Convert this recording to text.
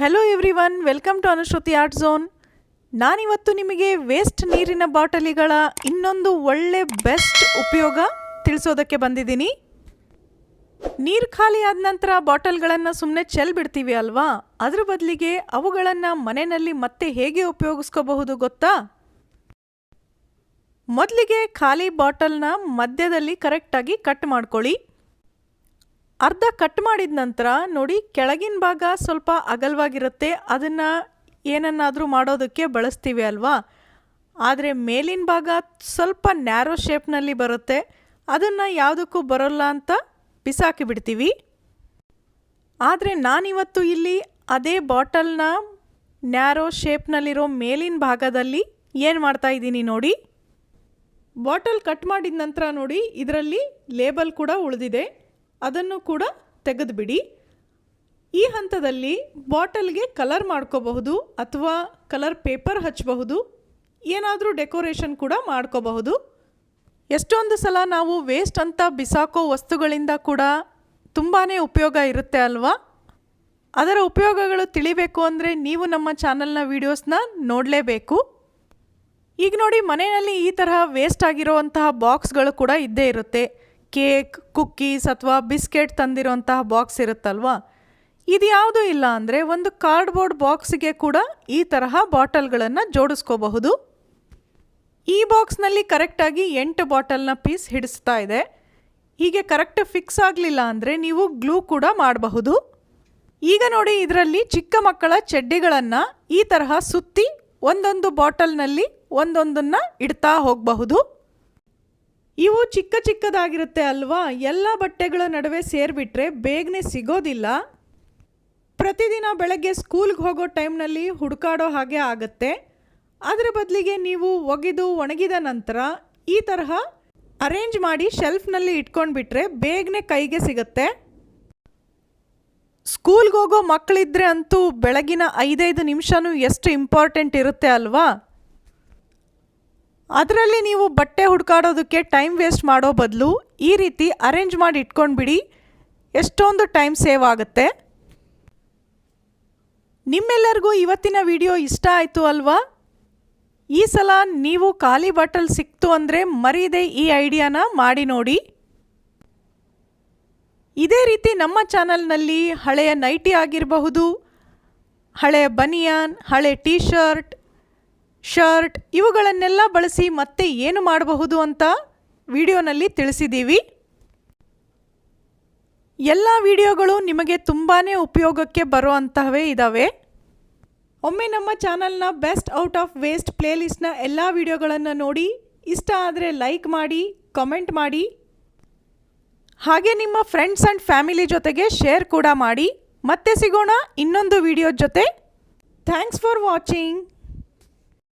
Hello everyone welcome to Anushruti art zone ನಾನಿವತ್ತು ನಿಮಗೆ waste ನೀರಿನ ಬಾಟಲಿಗಳ ಇನ್ನೊಂದು ಒಳ್ಳೆ ಬೆಸ್ಟ್ ಉಪಯೋಗ ತಿಳಿಸೋದಕ್ಕೆ ಬಂದಿದ್ದೀನಿ. ನೀರು ಖಾಲಿ ಆದ ನಂತರ ಬಾಟಲ್ಗಳನ್ನು ಸುಮ್ಮನೆ ಚೆಲ್ ಬಿಡ್ತೀವಿ ಅಲ್ವಾ? ಅದ್ರ ಬದಲಿಗೆ ಅವುಗಳನ್ನು ಮನೆಯಲ್ಲಿ ಮತ್ತೆ ಹೇಗೆ ಉಪಯೋಗಿಸ್ಕೋಬಹುದು ಗೊತ್ತಾ? ಮೊದಲಿಗೆ ಖಾಲಿ ಬಾಟಲ್ನ ಮಧ್ಯದಲ್ಲಿ ಕರೆಕ್ಟಾಗಿ ಕಟ್ ಮಾಡ್ಕೊಳ್ಳಿ. ಅರ್ಧ ಕಟ್ ಮಾಡಿದ ನಂತರ ನೋಡಿ ಕೆಳಗಿನ ಭಾಗ ಸ್ವಲ್ಪ ಅಗಲವಾಗಿರುತ್ತೆ. ಅದನ್ನು ಏನನ್ನಾದರೂ ಮಾಡೋದಕ್ಕೆ ಬಳಸ್ತೀವಿ ಅಲ್ವಾ? ಆದರೆ ಮೇಲಿನ ಭಾಗ ಸ್ವಲ್ಪ ನ್ಯಾರೋ ಶೇಪ್ನಲ್ಲಿ ಬರುತ್ತೆ. ಅದನ್ನು ಯಾವುದಕ್ಕೂ ಬರೋಲ್ಲ ಅಂತ ಬಿಸಾಕಿ ಬಿಡ್ತೀವಿ. ಆದರೆ ನಾನಿವತ್ತು ಇಲ್ಲಿ ಅದೇ ಬಾಟಲ್ನ ನ್ಯಾರೋ ಶೇಪ್ನಲ್ಲಿರೋ ಮೇಲಿನ ಭಾಗದಲ್ಲಿ ಏನು ಮಾಡ್ತಾ ಇದ್ದೀನಿ ನೋಡಿ. ಬಾಟಲ್ ಕಟ್ ಮಾಡಿದ ನಂತರ ನೋಡಿ, ಇದರಲ್ಲಿ ಲೇಬಲ್ ಕೂಡ ಉಳಿದಿದೆ. ಅದನ್ನು ಕೂಡ ತೆಗೆದುಬಿಡಿ. ಈ ಹಂತದಲ್ಲಿ ಬಾಟಲ್ಗೆ ಕಲರ್ ಮಾಡ್ಕೋಬಹುದು ಅಥವಾ ಕಲರ್ ಪೇಪರ್ ಹಚ್ಚಬಹುದು ಏನಾದರೂ ಡೆಕೋರೇಷನ್ ಕೂಡ ಮಾಡ್ಕೋಬಹುದು. ಎಷ್ಟೊಂದು ಸಲ ನಾವು ವೇಸ್ಟ್ ಅಂತ ಬಿಸಾಕೋ ವಸ್ತುಗಳಿಂದ ಕೂಡ ತುಂಬಾ ಉಪಯೋಗ ಇರುತ್ತೆ ಅಲ್ವಾ? ಅದರ ಉಪಯೋಗಗಳು ತಿಳಿಬೇಕು ಅಂದರೆ ನೀವು ನಮ್ಮ ಚಾನಲ್ನ ವೀಡಿಯೋಸ್ನ ನೋಡಲೇಬೇಕು. ಈಗ ನೋಡಿ ಮನೆಯಲ್ಲಿ ಈ ತರಹ ವೇಸ್ಟ್ ಆಗಿರೋವಂತಹ ಬಾಕ್ಸ್ಗಳು ಕೂಡ ಇದ್ದೇ ಇರುತ್ತೆ. ಕೇಕ್, ಕುಕ್ಕೀಸ್ ಅಥವಾ ಬಿಸ್ಕೆಟ್ ತಂದಿರುವಂತಹ ಬಾಕ್ಸ್ ಇರುತ್ತಲ್ವಾ? ಇದು ಯಾವುದೂ ಇಲ್ಲ ಅಂದರೆ ಒಂದು ಕಾರ್ಡ್ಬೋರ್ಡ್ ಬಾಕ್ಸಿಗೆ ಕೂಡ ಈ ತರಹ ಬಾಟಲ್ಗಳನ್ನು ಜೋಡಿಸ್ಕೋಬಹುದು. ಈ ಬಾಕ್ಸ್ನಲ್ಲಿ ಕರೆಕ್ಟಾಗಿ ಎಂಟು ಬಾಟಲ್ನ ಪೀಸ್ ಹಿಡಿಸ್ತಾ ಇದೆ. ಹೀಗೆ ಕರೆಕ್ಟ್ ಫಿಕ್ಸ್ ಆಗಲಿಲ್ಲ ಅಂದರೆ ನೀವು ಗ್ಲೂ ಕೂಡ ಮಾಡಬಹುದು. ಈಗ ನೋಡಿ ಇದರಲ್ಲಿ ಚಿಕ್ಕ ಮಕ್ಕಳ ಚಡ್ಡಿಗಳನ್ನು ಈ ತರಹ ಸುತ್ತಿ ಒಂದೊಂದು ಬಾಟಲ್ನಲ್ಲಿ ಒಂದೊಂದನ್ನು ಇಡ್ತಾ ಹೋಗಬಹುದು. ಇವು ಚಿಕ್ಕ ಚಿಕ್ಕದಾಗಿರುತ್ತೆ ಅಲ್ವಾ? ಎಲ್ಲ ಬಟ್ಟೆಗಳ ನಡುವೆ ಸೇರಿಬಿಟ್ರೆ ಬೇಗನೆ ಸಿಗೋದಿಲ್ಲ. ಪ್ರತಿದಿನ ಬೆಳಗ್ಗೆ ಸ್ಕೂಲ್ಗೆ ಹೋಗೋ ಟೈಮ್ನಲ್ಲಿ ಹುಡುಕಾಡೋ ಹಾಗೆ ಆಗುತ್ತೆ. ಅದರ ಬದಲಿಗೆ ನೀವು ಒಗೆದು ಒಣಗಿದ ನಂತರ ಈ ತರಹ ಅರೇಂಜ್ ಮಾಡಿ ಶೆಲ್ಫ್ನಲ್ಲಿ ಇಟ್ಕೊಂಡ್ಬಿಟ್ರೆ ಬೇಗನೆ ಕೈಗೆ ಸಿಗುತ್ತೆ. ಸ್ಕೂಲ್ಗೆ ಹೋಗೋ ಮಕ್ಕಳಿದ್ರೆ ಅಂತೂ ಬೆಳಗಿನ ಐದೈದು ನಿಮಿಷನೂ ಎಷ್ಟು ಇಂಪಾರ್ಟೆಂಟ್ ಇರುತ್ತೆ ಅಲ್ವಾ? ಅದರಲ್ಲಿ ನೀವು ಬಟ್ಟೆ ಹುಡುಕಾಡೋದಕ್ಕೆ ಟೈಮ್ ವೇಸ್ಟ್ ಮಾಡೋ ಬದಲು ಈ ರೀತಿ ಅರೇಂಜ್ ಮಾಡಿ ಇಟ್ಕೊಂಡ್ಬಿಡಿ. ಎಷ್ಟೊಂದು ಟೈಮ್ ಸೇವ್ ಆಗುತ್ತೆ. ನಿಮ್ಮೆಲ್ಲರಿಗೂ ಇವತ್ತಿನ ವಿಡಿಯೋ ಇಷ್ಟ ಆಯಿತು ಅಲ್ವಾ? ಈ ಸಲ ನೀವು ಖಾಲಿ ಬಾಟಲ್ ಸಿಕ್ತು ಅಂದರೆ ಮರೀದೆ ಈ ಐಡಿಯಾನ ಮಾಡಿ ನೋಡಿ. ಇದೇ ರೀತಿ ನಮ್ಮ ಚಾನಲ್ನಲ್ಲಿ ಹಳೆಯ ನೈಟಿ ಆಗಿರಬಹುದು, ಹಳೆಯ ಬನಿಯಾನ್ ಹಳೆ ಟೀ ಶರ್ಟ್ ಶರ್ಟ್, ಇವುಗಳನ್ನೆಲ್ಲ ಬಳಸಿ ಮತ್ತೆ ಏನು ಮಾಡಬಹುದು ಅಂತ ವಿಡಿಯೋನಲ್ಲಿ ತಿಳಿಸಿದ್ದೀವಿ. ಎಲ್ಲ ವಿಡಿಯೋಗಳು ನಿಮಗೆ ತುಂಬಾ ಉಪಯೋಗಕ್ಕೆ ಬರುವಂತಹವೇ ಇದ್ದಾವೆ ಒಮ್ಮೆ ನಮ್ಮ ಚಾನಲ್ನ ಬೆಸ್ಟ್ ಔಟ್ ಆಫ್ ವೇಸ್ಟ್ ಪ್ಲೇಲಿಸ್ಟ್ನ ಎಲ್ಲ ವಿಡಿಯೋಗಳನ್ನು ನೋಡಿ, ಇಷ್ಟ ಆದರೆ ಲೈಕ್ ಮಾಡಿ, ಕಮೆಂಟ್ ಮಾಡಿ. ಹಾಗೆ ನಿಮ್ಮ ಫ್ರೆಂಡ್ಸ್ ಆ್ಯಂಡ್ ಫ್ಯಾಮಿಲಿ ಜೊತೆಗೆ ಶೇರ್ ಕೂಡ ಮಾಡಿ. ಮತ್ತೆ ಸಿಗೋಣ ಇನ್ನೊಂದು ವಿಡಿಯೋ ಜೊತೆ. Thanks for watching.